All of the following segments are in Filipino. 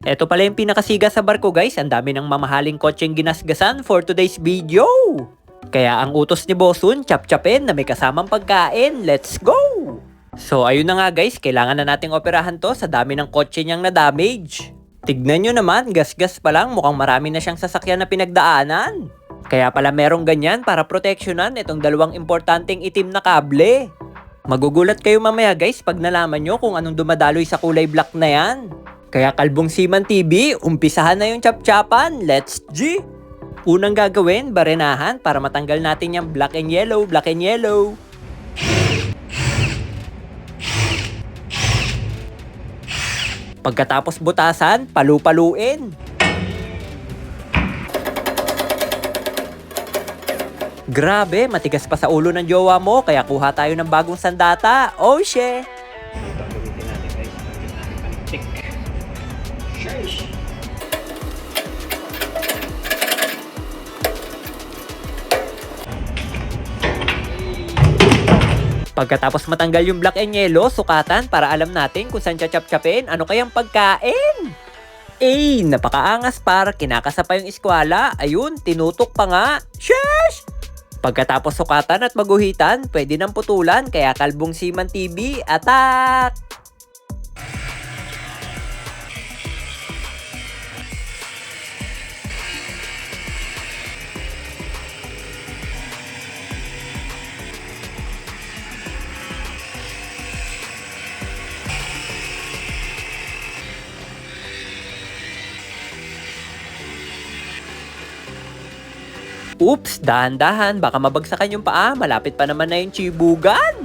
Ito pala yung pinakasiga sa barko guys, ang dami ng mamahaling kotseng ginasgasan for today's video. Kaya ang utos ni Bosun, chap-chapin na may kasamang pagkain, let's go! So ayun na nga guys, kailangan na nating operahan to sa dami ng kotse niyang na-damage. Tignan nyo naman, gas-gas pa lang, mukhang marami na siyang sasakyan na pinagdaanan. Kaya pala merong ganyan para proteksyonan itong dalawang importanteng itim na kable. Magugulat kayo mamaya guys pag nalaman nyo kung anong dumadaloy sa kulay black na yan. Kaya Kalbong Siman TV, umpisahan na yung chap-chapan. Let's G! Unang gagawin, barenahan para matanggal natin yung black and yellow, black and yellow. Pagkatapos butasan, palu-paluin. Grabe, matigas pa sa ulo ng jowa mo, kaya kuha tayo ng bagong sandata. Oh, she! Natin guys. Gagamitin natin paliktik. Sheesh! Pagkatapos matanggal yung black and yellow, sukatan para alam natin kung saan chachap-chapin, ano kayang pagkain. Eh, napakaangas par, kinakasa pa yung eskwala, ayun, tinutok pa nga. Sheesh! Pagkatapos sukatan at maguhitan, pwede nang putulan, kaya Kalbong Siman TV, attack! Oops, dahan-dahan, baka mabagsakan yung paa, malapit pa naman na yung chibugan.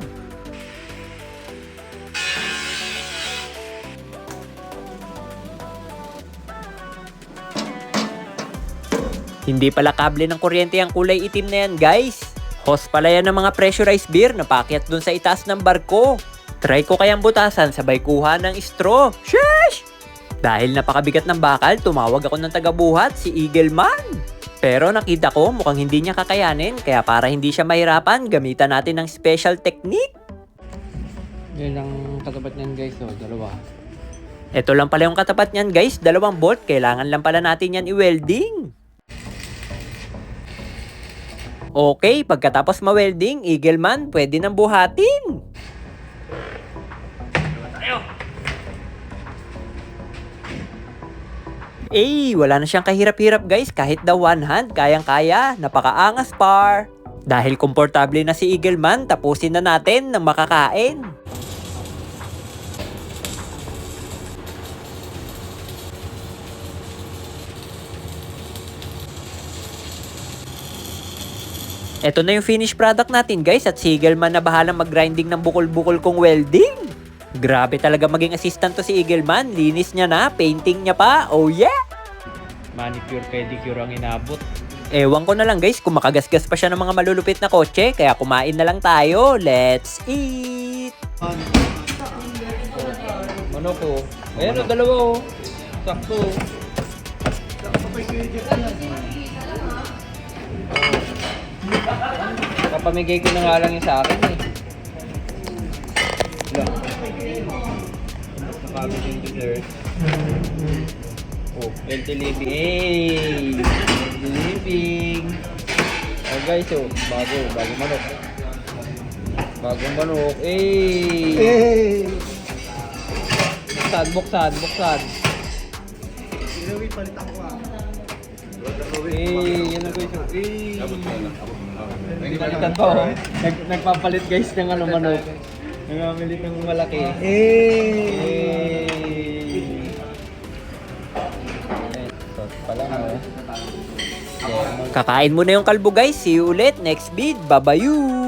Hindi pala kable ng kuryente ang kulay itim na yan, guys. Hose pala yan ng mga pressurized beer na paakyat dun sa itaas ng barko. Try ko kayang butasan sabay kuha ng straw. Sheesh! Dahil napakabigat ng bakal, tumawag ako ng tagabuhat, si Eagleman. Pero nakita ko mukhang hindi niya kakayanin, kaya para hindi siya mahirapan, gamitan natin ng special technique. Yan ang katapat niyan guys. Oh, dalawa. Ito lang pala yung katapat niyan guys, dalawang bolt, kailangan lang pala natin yan i-welding. Okay, pagkatapos ma-welding, Eagleman, pwede nang buhatin. Eh, wala na siyang kahirap-hirap guys, kahit daw one hand, kayang-kaya, napakaangas par. Dahil komportable na si Eagleman, tapusin na natin ng makakain. Ito na yung finished product natin guys at si Eagleman na bahalang mag-grinding ng bukol-bukol kong welding. Grabe talaga maging assistant to si Eagleman. Linis niya na, painting niya pa. Oh yeah! Manicure pedicure ang inabot. Ewan ko na lang guys kung makagasgas pa siya ng mga malulupit na kotse kaya kumain na lang tayo. Let's eat! Ano ko? Ayan o, dalawa oh. Sakto. Kapamigay ko na nga lang yung sa akin eh. Nakabit yung dessert. Oh, healthy living. Hey! Healthy living. Oh guys, oh, bago, bagong manok. Bagong manok. Hey! Buksan, buksan, buksan. Eh, yan na guys. oh. Eh. Palitan pa oh. Nag, nagpapalit guys ng ano manok. Nagpapalit ng malaki. Eh. Sauce pa lang. Yeah, Kakain mo na yung kalbo guys. See you ulit next vid. Babayu!